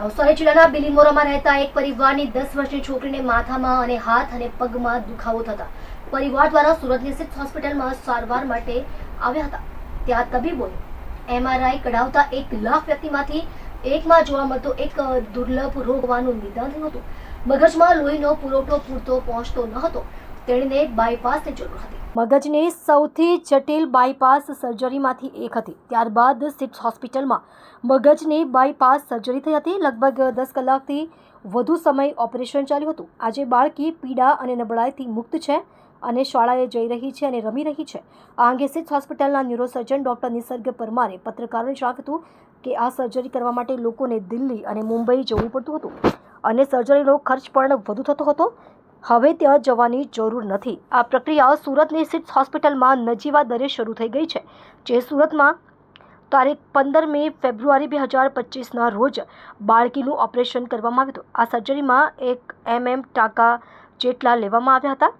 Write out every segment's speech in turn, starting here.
નવસારી જિલ્લાના બિલીમોરામાં રહેતા એક પરિવારની દસ વર્ષની છોકરીને માથામાં અને હાથ અને પગમાં દુખાવો થતા પરિવાર દ્વારા સુરતની સ્થિત હોસ્પિટલમાં સારવાર માટે આવ્યા હતા. ત્યાં તબીબોએ એમઆરઆઈ કઢાવતા એક લાખ વ્યક્તિમાંથી એકમાં જોવા મળતો એક દુર્લભ રોગ હોવાનું નિદાન થયું હતું. મગજમાં લોહીનો પુરવઠો પૂરતો પહોંચતો ન હતો. તેણીને બાયપાસની જરૂર હતી. મગજની સૌથી જટિલ બાયપાસ સર્જરીમાંથી એક હતી. ત્યારબાદ સિપ્સ હોસ્પિટલમાં મગજની બાયપાસ સર્જરી થઈ હતી. લગભગ દસ કલાકથી વધુ સમય ઓપરેશન ચાલ્યું હતું. આજે બાળકી પીડા અને નબળાઈથી મુક્ત છે અને શાળાએ જઈ રહી છે અને રમી રહી છે. આ અંગે સિપ્સ હોસ્પિટલના ન્યુરોસર્જન ડોક્ટર નિસર્ગ પરમારે પત્રકારોને જણાવ્યું હતું કે આ સર્જરી કરવા માટે લોકોને દિલ્હી અને મુંબઈ જવું પડતું હતું અને સર્જરીનો ખર્ચ પણ વધુ થતો હતો. હવે ત્યાં જવાની જરૂર નથી. આ પ્રક્રિયા સુરતની સિટ્સ હોસ્પિટલમાં નજીવા દરે શરૂ થઈ ગઈ છે, જે સુરતમાં તારીખ પંદર મે ફેબ્રુઆરી બે હજાર પચીસના રોજ બાળકીનું ઓપરેશન કરવામાં આવ્યું હતું. આ સર્જરીમાં એક એમએમ ટાંકા જેટલા લેવામાં આવ્યા હતા.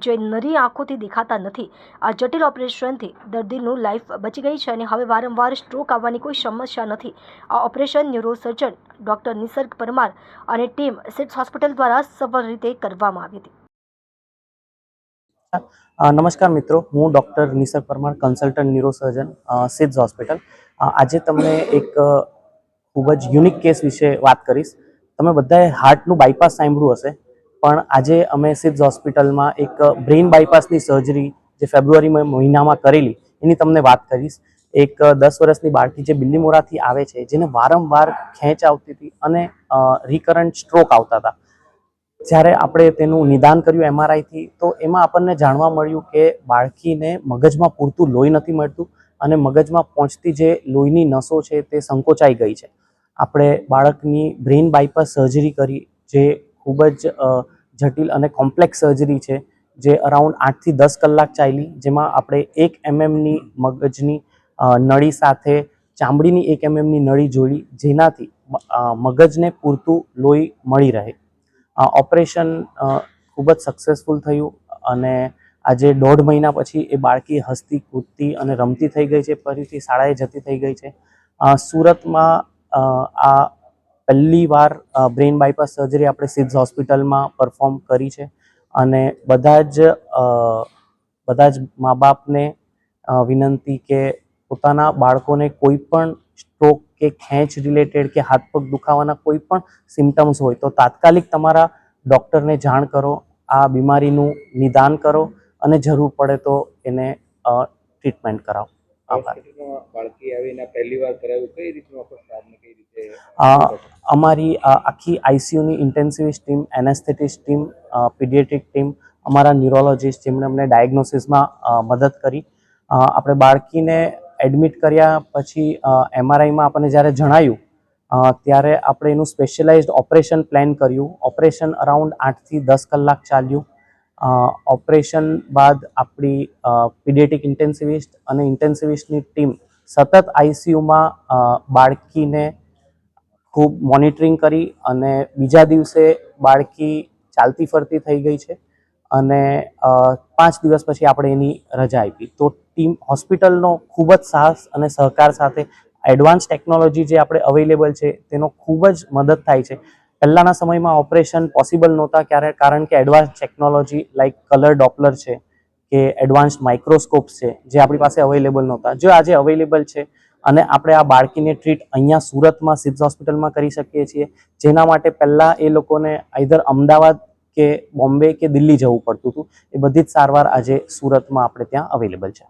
જે નરી આંખોથી દેખાતા નથી. આ જટિલ ઓપરેશનથી દર્દીનું લાઈફ બચી ગઈ છે અને હવે વારંવાર સ્ટ્રોક આવવાની કોઈ સમસ્યા નથી. આ operation neurosurgeon doctor Nisarg Parmar અને ટીમ સિટ્સ હોસ્પિટલ દ્વારા સફળ રીતે કરવામાં આવી હતી. નમસ્કાર મિત્રો. હું doctor Nisarg Parmar, consultant neurosurgeon Siddh hospital. આજે તમને એક ખૂબ જ યુનિક કેસ વિશે વાત કરીશ. તમે બધાએ હાર્ટનું બાયપાસ સાંભળ્યું હશે. પણ આજે અમે સિદ્ધ હોસ્પિટલમાં એક બ્રેઇન બાયપાસની સર્જરી જે ફેબ્રુઆરી મહિનામાં કરેલી, એની તમને વાત કરીશ. એક દસ વર્ષની બાળકી જે બિલ્લીમોરાથી આવે છે, જેને વારંવાર ખેંચ આવતી હતી અને રિકરન્ટ સ્ટ્રોક આવતા હતા. જ્યારે આપણે તેનું નિદાન કર્યું એમઆરઆઈથી તો એમાં આપણને જાણવા મળ્યું કે બાળકીને મગજમાં પૂરતું લોહી નથી મળતું અને મગજમાં પહોંચતી જે લોહીની નસો છે તે સંકોચાઈ ગઈ છે. આપણે બાળકની બ્રેઇન બાયપાસ સર્જરી કરી, જે ખૂબ જ જટિલ અને કોમ્પ્લેક્સ સર્જરી છે, જે અરાઉન્ડ આઠથી દસ કલાક ચાલી, જેમાં આપણે એક એમએમની મગજની નળી સાથે, ચામડીની એક એમએમની નળી જોડી, જેનાથી મગજને પૂરતું લોહી મળી રહે. ઓપરેશન ખૂબ જ સક્સેસફુલ થયું અને આજે દોઢ મહિના પછી એ બાળકી હસતી, કૂદતી અને રમતી થઈ ગઈ છે, ફરીથી શાળાએ જતી થઈ ગઈ છે. સુરતમાં આ પહેલી વાર બ્રેઇન બાયપાસ સર્જરી આપણે સિદ્ધ હોસ્પિટલમાં પરફોર્મ કરી છે અને બધા જ બધા જ મા બાપને વિનંતી કે પોતાના બાળકોને કોઈ પણ સ્ટ્રોક કે ખેંચ રિલેટેડ કે હાથ પગ દુખાવાના કોઈ પણ સિમ્ટમ્સ હોય તો તાત્કાલિક તમારા ડૉક્ટરને જાણ કરો આ બીમારીનું નિદાન કરો અને જરૂર પડે તો એને ટ્રીટમેન્ટ કરાવો. આભાર. બાળકી આવીને પહેલી વાર કરાવ્યું કઈ રીતનું આખો કઈ રીતે અમારી આખી આઈસીયુની intensivist team, anaesthetist team paediatric team, અમારા ન્યુરોલોજીસ્ટ જેમણે અમને ડાયગ્નોસિસમાં મદદ કરી. આપણે બાળકીને એડમિટ કર્યા પછી એમઆરઆઈમાં આપણને જ્યારે જણાયું ત્યારે આપણે એનું સ્પેશિયલાઇઝ્ડ ઓપરેશન પ્લાન કર્યું. ઓપરેશન અરાઉન્ડ આઠથી દસ કલાક ચાલ્યું. ઓપરેશન બાદ આપણી પીડિયેટિક ઇન્ટેન્સિવિસ્ટ અને ઇન્ટેન્સિવિસ્ટની ટીમ સતત આઈસીયુમાં બાળકીને ખૂબ મોનિટરિંગ કરી અને બીજા દિવસે બાળકી ચાલતી ફરતી થઈ ગઈ છે અને પાંચ દિવસ પછી આપણે એની રજા આપી. તો ટીમ હોસ્પિટલનો ખૂબ જ સાહસ અને સહકાર સાથે એડવાન્સ ટેકનોલોજી જે આપણે અવેલેબલ છે તેનો ખૂબ જ મદદ થાય છે. પહેલાંના સમયમાં ઓપરેશન પોસિબલ નહોતા ક્યારે, કારણ કે advance technology like colour Doppler છે કે એડવાન્સ માઇક્રોસ્કોપ્સ છે જે આપણી પાસે અવેલેબલ નહોતા. જો આજે અવેલેબલ છે અને આપણે આ બાળકીને ટ્રીટ અહીંયા સુરતમાં, સિદ્ધ હોસ્પિટલમાં કરી શકીએ છીએ. જેના માટે પહેલાં એ લોકોને આઈધર અમદાવાદ કે બોમ્બે કે દિલ્હી જવું પડતું હતું. એ બધી જ સારવાર આજે સુરતમાં આપણે ત્યાં અવેલેબલ છે.